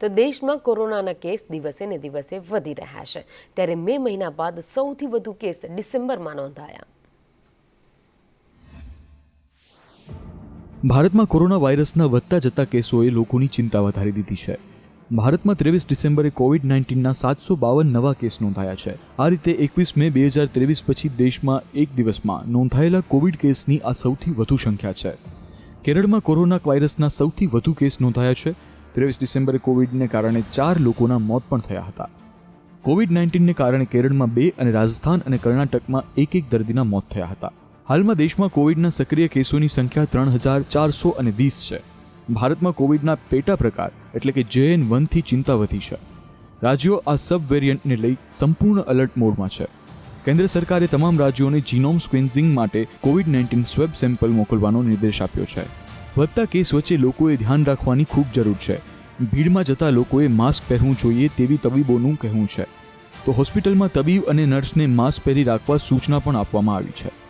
તો દેશમાં કોરોનાના કેસ દિવસે ને દિવસે વધી રહ્યા છે. ત્યારે મે મહિના બાદ સૌથી વધુ કેસ ડિસેમ્બરમાં નોંધાયા. ભારતમાં કોરોના વાયરસના વધતા જતા કેસોએ લોકોની ચિંતા વધારી દીધી છે. ભારતમાં ત્રેવીસ ડિસેમ્બરે કોવિડ નાઇન્ટીનના સાતસો બાવન નવા કેસ નોંધાયા છે. આ રીતે એકવીસ મે બે હજાર ત્રેવીસ પછી દેશમાં એક દિવસમાં નોંધાયેલા કોવિડ કેસની આ સૌથી વધુ સંખ્યા છે. કેરળમાં કોરોના વાયરસના સૌથી વધુ કેસ નોંધાયા છે. ત્રેવીસ ડિસેમ્બરે કોવિડને કારણે ચાર લોકોના મોત પણ થયા હતા. કોવિડ નાઇન્ટીનને કારણે કેરળમાં બે અને રાજસ્થાન અને કર્ણાટકમાં એક એક દર્દીના મોત થયા હતા. હાલમાં દેશમાં કોવિડના સક્રિય કેસોની સંખ્યા ત્રણ હજાર ચારસો અને વીસ છે. ભારતમાં કોવિડના પેટા પ્રકાર એટલે કે જેએન વનથી ચિંતા વધી છે. રાજ્યો આ સબ વેરિયન્ટને લઈ સંપૂર્ણ અલર્ટ મોડમાં છે. કેન્દ્ર સરકારે તમામ રાજ્યોને જીનોમ સ્ક્વિન્ઝિંગ માટે કોવિડ નાઇન્ટીન સ્વેબ સેમ્પલ મોકલવાનો નિર્દેશ આપ્યો છે. વધતા કેસ વચ્ચે લોકોએ ધ્યાન રાખવાની ખૂબ જરૂર છે. ભીડમાં જતા લોકોએ માસ્ક પહેરવું જોઈએ તેવી તબીબોનું કહેવું છે. તો હોસ્પિટલમાં તબીબ અને નર્સને માસ્ક પહેરી રાખવા સૂચના પણ આપવામાં આવી છે.